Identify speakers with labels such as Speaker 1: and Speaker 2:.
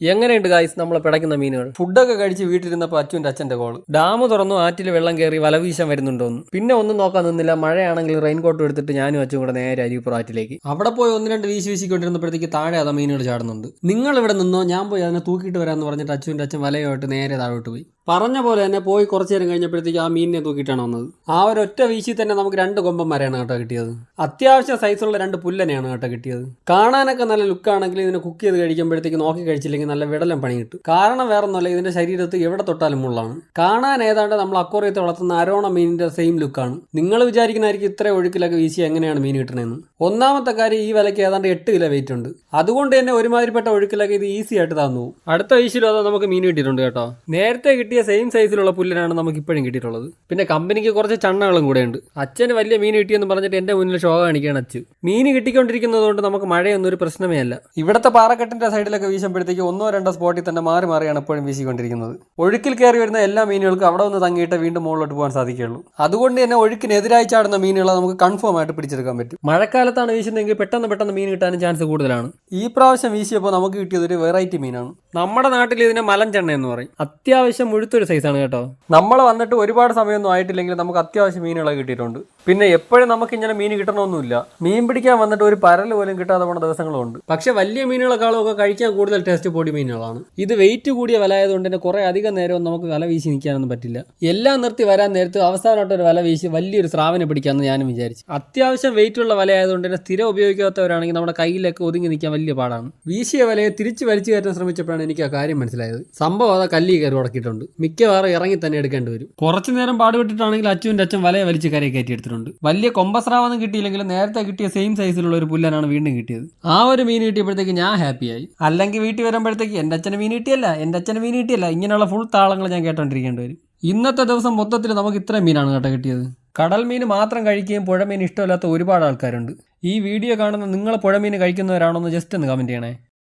Speaker 1: എങ്ങനെയുണ്ട് ഗായ്സ് നമ്മൾ പിടയ്ക്കുന്ന മീനുകൾ? ഫുഡൊക്കെ കഴിച്ച് വീട്ടിലിരുന്നപ്പോൾ അച്ഛന്റെ അച്ഛന്റെ കോൾ ഡാം തുറന്നു ആറ്റിൽ വെള്ളം കയറി വല വീശാൻ വരുന്നുണ്ടോന്ന്. പിന്നെ ഒന്നും നോക്കാൻ നിന്നില്ല. മഴയാണെങ്കിൽ റെയിൻ കോട്ട് എടുത്തിട്ട് ഞാനും അച്ഛനും കൂടെ നേരെ അരിപ്പുറം ആറ്റിലേക്ക്. അവിടെ പോയി ഒന്ന് രണ്ട് വീശി വീശിക്കൊണ്ടിരുന്നപ്പോഴത്തേക്ക് താഴെ അതാ മീനുകൾ ചാടുന്നുണ്ട്. നിങ്ങൾ ഇവിടെ നിന്നോ ഞാൻ പോയി അതിനെ തൂക്കിയിട്ട് വരാമെന്ന് പറഞ്ഞിട്ട് അച്ഛന്റെ അച്ഛൻ വലയുമായിട്ട് നേരെ താഴോട്ട് പോയി. പറഞ്ഞ പോലെ തന്നെ പോയി കുറച്ചു നേരം കഴിഞ്ഞപ്പോഴത്തേക്ക് ആ മീനിനെ തൂക്കിയിട്ടാണ് വന്നത്. ആ ഒരു ഒറ്റ വീശി തന്നെ നമുക്ക് രണ്ട് കൊമ്പന്മാരെയാണ് കേട്ടോ കിട്ടിയത്. അത്യാവശ്യം സൈസുള്ള രണ്ട് പുല്ലനെയാണ് കേട്ടോ കിട്ടിയത്. കാണാനൊക്കെ നല്ല ലുക്കാണെങ്കിൽ ഇതിനെ കുക്ക് ചെയ്ത് കഴിക്കുമ്പോഴത്തേക്ക് നോക്കി കഴിച്ചില്ലെങ്കിൽ നല്ല വിടലം പണി കിട്ടും കാരണം വേറെ ഒന്നുമല്ല ഇതിന്റെ ശരീരത്ത് എവിടെ തൊട്ടാലും മുള്ളാണ്. കാണാൻ ഏതാണ്ട് നമ്മൾ അക്വറിയത്തിൽ വളർത്തുന്ന അരോണ മീനിന്റെ സെയിം ലുക്കാണ് നിങ്ങൾ വിചാരിക്കുന്നതായിരിക്കും ഇത്ര ഒഴുക്കിലൊക്കെ വീശി എങ്ങനെയാണ് മീൻ കിട്ടണമെന്ന് ഒന്നാമത്തെ കാര്യം ഈ വിലയ്ക്ക് ഏതാണ്ട് എട്ട് കിലോ വെയിറ്റ് ഉണ്ട്. അതുകൊണ്ട് തന്നെ ഒരുമാതിരിപ്പെട്ട ഒഴുക്കിലൊക്കെ ഇത് ഈസി ആയിട്ട് തന്നു. അടുത്ത വീശിലും അത് നമുക്ക് മീൻ കിട്ടിയിട്ടുണ്ട് കേട്ടോ. നേരത്തെ കിട്ടിയ സെയിം സൈസിലുള്ള പുല്ലിനാണ് നമുക്ക് ഇപ്പോഴും കിട്ടിയിട്ടുള്ളത്. പിന്നെ കമ്പനിക്ക് കുറച്ച് ചണ്ണകളും കൂടെ ഉണ്ട്. അച്ഛന് വലിയ മീൻ കിട്ടിയെന്ന് പറഞ്ഞിട്ട് എന്റെ മുന്നിൽ ഷോ കാണിക്കുകയാണ് അച്ഛൻ. മീൻ കിട്ടിക്കൊണ്ടിരിക്കുന്നത് കൊണ്ട് നമുക്ക് മഴയൊന്നും ഒരു പ്രശ്നമേ അല്ല. ഇവിടുത്തെ പാറക്കെട്ടിന്റെ സൈഡിലൊക്കെ വീശുമ്പോഴത്തേക്ക് ഒന്നോ രണ്ടോ സ്പോട്ടിൽ തന്നെ മാറി മാറിയാണ് എപ്പോഴും വീശിക്കൊണ്ടിരിക്കുന്നത്. ഒഴുക്കിൽ കയറി വരുന്ന എല്ലാ മീനുകൾക്കും അവിടെ ഒന്ന് തങ്ങിയിട്ട് വീണ്ടും മുകളിലോട്ട് പോകാൻ സാധിക്കുകയുള്ളൂ. അതുകൊണ്ട് തന്നെ ഒഴുക്കിനെതിരായി ചാടുന്ന മീനുകളെ നമുക്ക് കൺഫേം ആയിട്ട് പിടിച്ചെടുക്കാൻ പറ്റും. മഴക്കാലത്താണ് വീശുന്നതെങ്കിൽ പെട്ടെന്ന് പെട്ടെന്ന് മീൻ കിട്ടാനും ചാൻസ് കൂടുതലാണ്. ഈ പ്രാവശ്യം വീശിയപ്പോൾ നമുക്ക് കിട്ടിയത് ഒരു വെറൈറ്റി മീനാണ്. നമ്മുടെ നാട്ടിൽ ഇതിനെ മലഞ്ചെണ്ണ എന്ന് പറയും. അത്യാവശ്യം മുഴുത്തൊരു സൈസാണ് കേട്ടോ. നമ്മൾ വന്നിട്ട് ഒരുപാട് സമയമൊന്നും ആയിട്ടില്ലെങ്കിൽ നമുക്ക് അത്യാവശ്യം മീനുകളെ കിട്ടിയിട്ടുണ്ട്. പിന്നെ എപ്പോഴും നമുക്ക് ഇങ്ങനെ മീൻ കിട്ടണമൊന്നുമില്ല. മീൻ പിടിക്കാൻ വന്നിട്ട് ഒരു പരൽ പോലും കിട്ടാതെ പോണ ദിവസങ്ങളുണ്ട് പക്ഷെ വലിയ മീനുകളെക്കാളും ഒക്കെ കഴിക്കാൻ കൂടുതൽ ടേസ്റ്റ് പൊടി മീനുകളാണ്. ഇത് വെയിറ്റ് കൂടിയ വില ആയതുകൊണ്ട് തന്നെ കുറെ അധികം നേരം നമുക്ക് വില വീശി നിൽക്കാനൊന്നും പറ്റില്ല. എല്ലാം നിർത്തി വരാൻ നേരത്ത് അവസാനമായിട്ട് ഒരു വില വീശി വലിയൊരു സ്രാവിനെ പിടിക്കാമെന്ന് ഞാനും വിചാരിച്ചു. അത്യാവശ്യം വെയിറ്റുള്ള വല ആയതുകൊണ്ട് തന്നെ സ്ഥിരം ഉപയോഗിക്കാത്തവരാണെങ്കിൽ നമ്മുടെ കയ്യിലൊക്കെ ഒതുങ്ങി നിൽക്കാൻ വലിയ പാടാണ്. വീശിയ വലയെ തിരിച്ചു വലിച്ചു കയറ്റാൻ ശ്രമിച്ചപ്പോഴാണ് എനിക്ക് ആ കാര്യം മനസ്സിലായത്. സംഭവം അതാ കല്ലി കയറി ഉടക്കിയിട്ടുണ്ട്. മിക്കവാറും ഇറങ്ങി തന്നെ എടുക്കേണ്ടി വരും. കുറച്ചു നേരം പാടുപെട്ടിട്ടാണെങ്കിൽ അച്ഛന്റെ അച്ഛൻ വലയെ വലിച്ച് കരയെ കയറ്റി എടുത്തിട്ടുണ്ട്. വലിയ കൊമ്പസ്രാവൊന്നും കിട്ടിയില്ലെങ്കിലും നേരത്തെ കിട്ടിയ സെയിം സൈസിലുള്ള ഒരു പുല്ലനാണ് വീണ്ടും കിട്ടിയത്. ആ ഒരു മീൻ കിട്ടിയപ്പോഴത്തേക്ക് ഞാൻ ഹാപ്പിയായി അല്ലെങ്കിൽ വീട്ടിൽ വരുമ്പോഴത്തേക്ക് എന്റെ അച്ഛന് മീൻ കിട്ടിയല്ല എന്റെ അച്ഛന് മീൻ കിട്ടിയല്ല. ഇങ്ങനെയുള്ള ഫുൾ താളങ്ങൾ ഞാൻ കേട്ടോണ്ടിരിക്കേണ്ടി വരും. ഇന്നത്തെ ദിവസം മൊത്തത്തിൽ നമുക്ക് ഇത്രയും മീനാണ് കേട്ടോ കിട്ടിയത്. കടൽ മീൻ മാത്രം കഴിക്കുകയും പുഴമീൻ ഇഷ്ടമില്ലാത്ത ഒരുപാട് ആൾക്കാരുണ്ട്. ഈ വീഡിയോ കാണുന്ന നിങ്ങൾ പുഴമീൻ കഴിക്കുന്നവരാണോ എന്ന് ജസ്റ്റ് ഒന്ന് കമന്റ് ചെയ്യണേ.